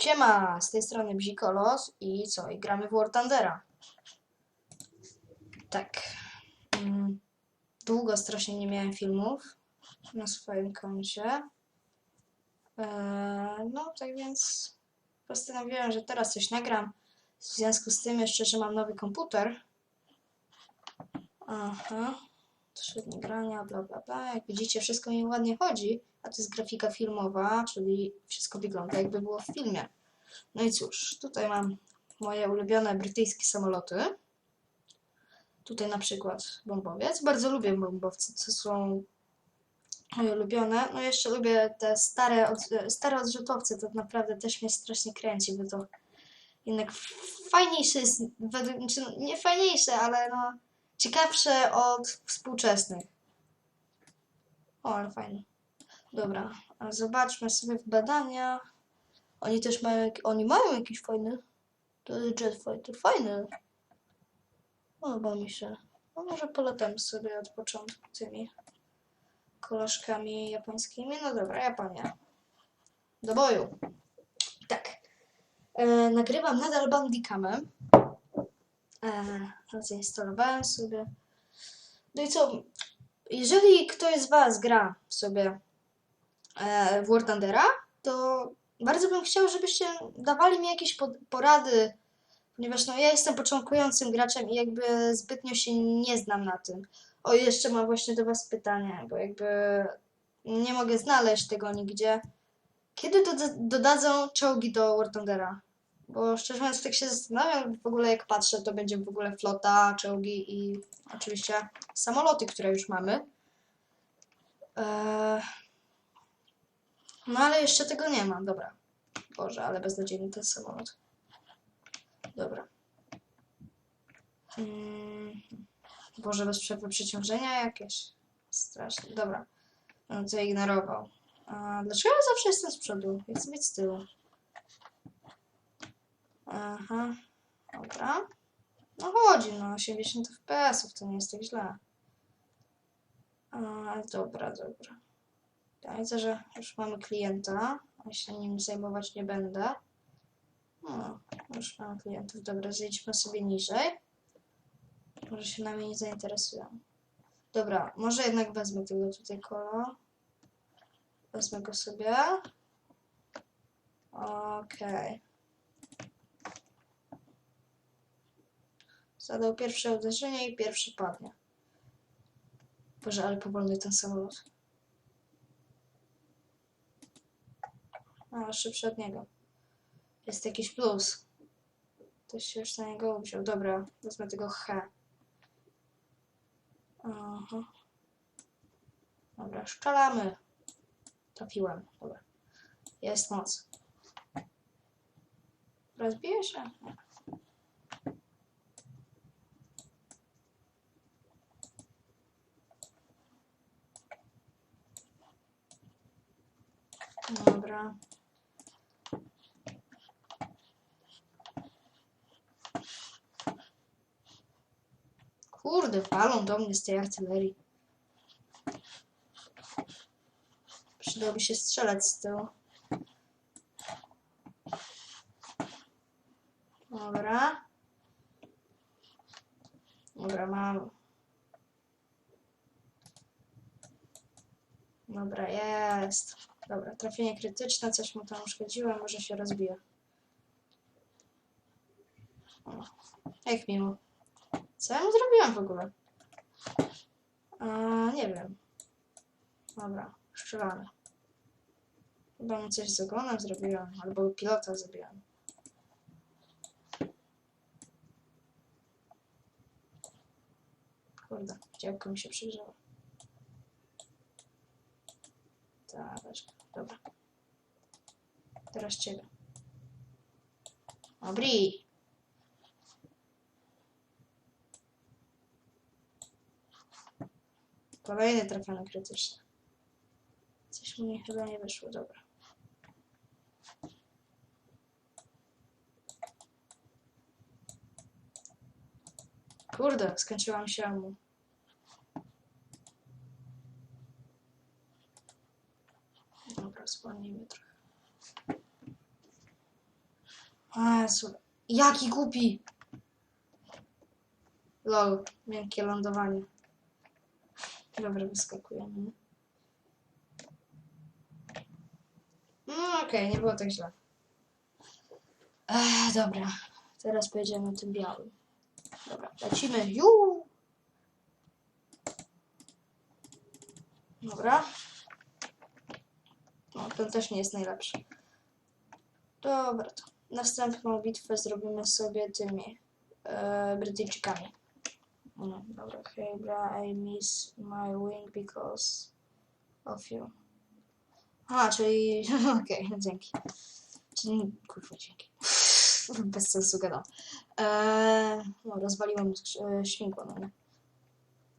Siema, z tej strony Bzikolos i co? I gramy w War Thundera. Tak. Mm, Długo strasznie nie miałem filmów na swoim koncie. Eee, no, tak więc postanowiłem, że teraz coś nagram. W związku z tym jeszcze, że mam nowy komputer. Aha. Trzy dni grania, bla bla bla. Jak widzicie, wszystko mi ładnie chodzi, a to jest grafika filmowa, czyli wszystko wygląda jakby było w filmie. No i cóż, tutaj mam moje ulubione brytyjskie samoloty. Tutaj na przykład bombowiec. Bardzo lubię bombowce, co są moje ulubione. No jeszcze lubię te stare, od, stare odrzutowce, to naprawdę też mnie strasznie kręci, bo to jednak fajniejsze jest, znaczy nie fajniejsze, ale no ciekawsze od współczesnych. O, ale fajne. Dobra, a zobaczmy sobie w badania. Oni też mają, oni mają jakiś fajny, to jest jetfighter, fajny. Podoba mi się. No może polatamy sobie od początku tymi koleżkami japońskimi. No dobra, Japonia. Do boju. Tak. E, nagrywam nadal Bandicamem. E, zainstalowałem sobie. No i co? Jeżeli ktoś z Was gra sobie e, w War Thundera, to bardzo bym chciał, żebyście dawali mi jakieś porady, ponieważ no, ja jestem początkującym graczem i jakby zbytnio się nie znam na tym. O, jeszcze mam właśnie do Was pytanie, bo jakby nie mogę znaleźć tego nigdzie. Kiedy doda- dodadzą czołgi do War Thundera? Bo szczerze mówiąc, tak się zastanawiam, w ogóle jak patrzę, to będzie w ogóle flota, czołgi i oczywiście samoloty, które już mamy. Eee... No ale jeszcze tego nie ma, dobra. Boże, ale beznadziejny ten samolot. Dobra. Mm. Boże, bez przerwy przeciążenia jakieś. Straszne. Dobra. No to ignorował. A dlaczego ja zawsze jestem z przodu? Chcę być z tyłu. Aha. Dobra. No chodzi, no 80 fps to nie jest tak źle. A, dobra, dobra. Ja widzę, że już mamy klienta, a się nim zajmować nie będę. No, już mamy klientów. Dobra, zejdźmy sobie niżej. Może się nami nie zainteresują. Dobra, może jednak wezmę tego tutaj kolo. Wezmę go sobie. Okej. Zadał pierwsze uderzenie i pierwszy padnie. Boże, ale powolny ten samolot. A, szybszy od niego. Jest jakiś plus. Ktoś się już na niego wziął. Dobra, wezmę tego H. Aha. Dobra, szczelamy. Trafiłem. Dobra. Jest moc. Rozbije się? Nie. Dobra. Kurde, walą do mnie z tej artylerii. Przydałoby się strzelać z tyłu. Dobra. Dobra, mam. Dobra, jest. Dobra, trafienie krytyczne, coś mu tam uszkodziłem, może się rozbije. Jak miło. Co ja mu zrobiłem w ogóle? A, nie wiem. Dobra, strzelamy. Chyba mu coś z ogonem zrobiłem, albo pilota zabiłem. Kurde, działko mi się przygrzało. Go. Dobra. Teraz ciebie. Dobry. Kolejny trafiony krytyczny. Coś mi chyba nie wyszło, dobra. Kurde, skończyła mi się amu. Dobra, zwolnijmy trochę. Jezu, jaki głupi! Lol, miękkie lądowanie. Dobra, wyskakujemy. No okej, nie było tak źle. Ech, dobra, teraz pojedziemy tym białym. Dobra, lecimy. Ju! Dobra. No, ten też nie jest najlepszy. Dobra, to następną bitwę zrobimy sobie tymi e, Brytyjczykami. No, dobra, hey bra, I miss my wing because of you. A, czyli, okej, dzięki. Czyli, kurwa, dzięki. Bez sensu gadam. Eee, no, rozwaliłem e, śmigło, no nie.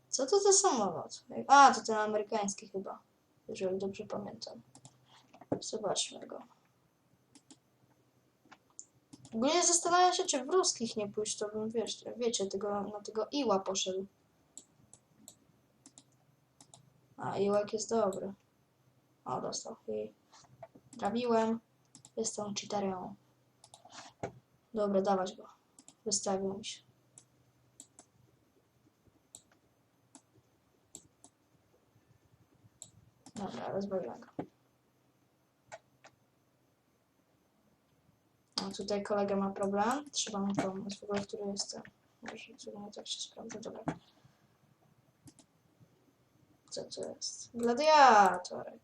Co to za samolot? A, to ten amerykański chyba, jeżeli dobrze pamiętam. Zobaczmy go. Ogólnie zastanawiam się, czy w ruskich nie pójść, to bym, wiesz, wiecie, tego, na tego Iła poszedł. A, Iłek jest dobry. O, dostał. I trafiłem. Jestem cheaterem. Dobra, dawać go. Wystawił mi się. Dobra, rozbawiłem go. A tutaj kolega ma problem. Trzeba mu pomóc. W ogóle, który jestem. Może który nie tak się sprawdza. Dobra. Co to jest? Gladiatorek.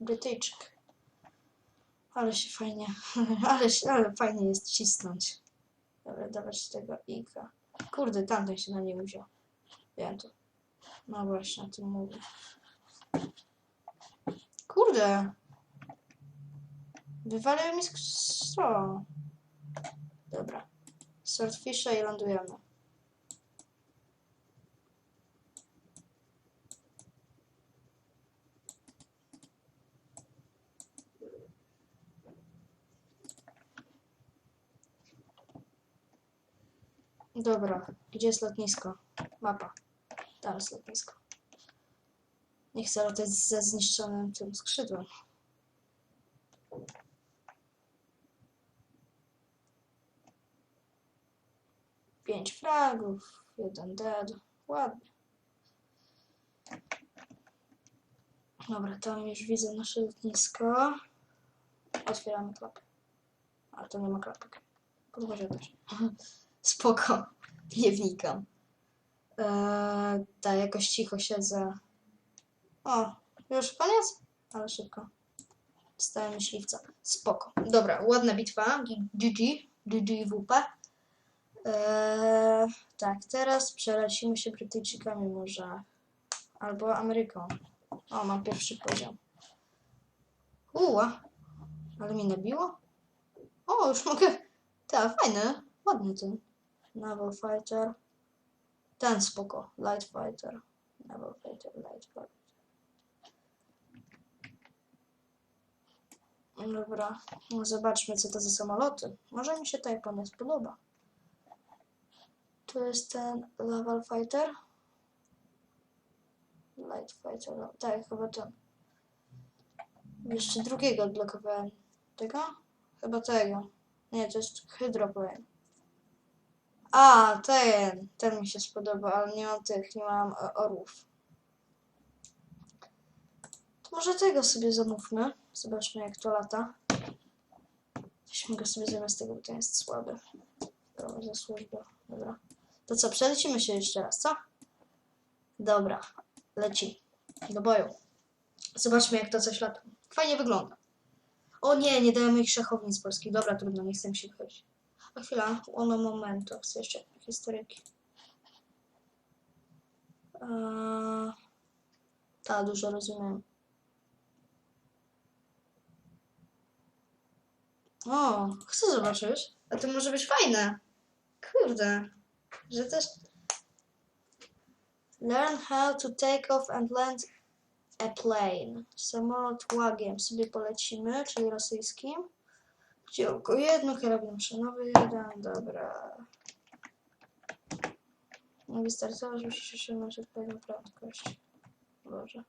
Brytyjczyk. Ale się fajnie, ale, się- ale fajnie jest cisnąć. Dobra, dawać tego Ika. Kurde, tamten się na nie wziął. Wiem to. No właśnie, o tym mówię. Kurde. Wywaliły mi skrzydło. Dobra. Swordfisha i lądujemy. Dobra, gdzie jest lotnisko? Mapa. Tam jest lotnisko. Nie chcę latać ze zniszczonym tym skrzydłem. Pięć fragów, jeden dead. Ładnie. Dobra, tam już widzę nasze lotnisko. Otwieramy klapę. Ale to nie ma klapek. Podwozia też. Spoko. Nie wnikam. Eee, tak, jakoś cicho siedzę. O, już koniec? Ale szybko. Dostałem myśliwca. Spoko. Dobra, ładna bitwa. GG. GGWP. Eee, tak, teraz przelecimy się Brytyjczykami może. Albo Ameryką. O, mam pierwszy poziom. Uła. Ale mnie nabiło? O, już mogę... Tak, fajny. Ładny ten. Naval Fighter. Ten spoko. Light Fighter. Naval Fighter, Light Fighter. Dobra, no zobaczmy co to za samoloty. Może mi się Type nie spodoba. Tu jest ten Naval Fighter. Light Fighter, no, tak, chyba ten. Jeszcze drugiego odblokowałem. Tego? Chyba tego. Nie, to jest Hydroplane. A, ten. Ten mi się spodoba, ale nie mam tych, nie mam e, orłów. To może tego sobie zamówmy. Zobaczmy jak to lata. Weźmy go sobie zamiast tego, bo ten jest słaby. Dobra, za służbę. Dobra. To co, przelecimy się jeszcze raz, co? Dobra, leci. Do boju. Zobaczmy jak to coś lata. Fajnie wygląda. O nie, nie dają ich szachownic polskich. Dobra, trudno, nie chcę się wychodzić. A chwila, ono momento. Chcę jeszcze historyki. Eee, ta, dużo rozumiem. O, chcę zobaczyć. A to może być fajne. Kurde, że też... Learn how to take off and land a plane. Samolot łagiem sobie polecimy, czyli rosyjskim. Gdzie oko jedno, karabin maszynowy jeden, dobra. Nie wystartować, musisz osiągnąć odpowiednią prędkość. Boże.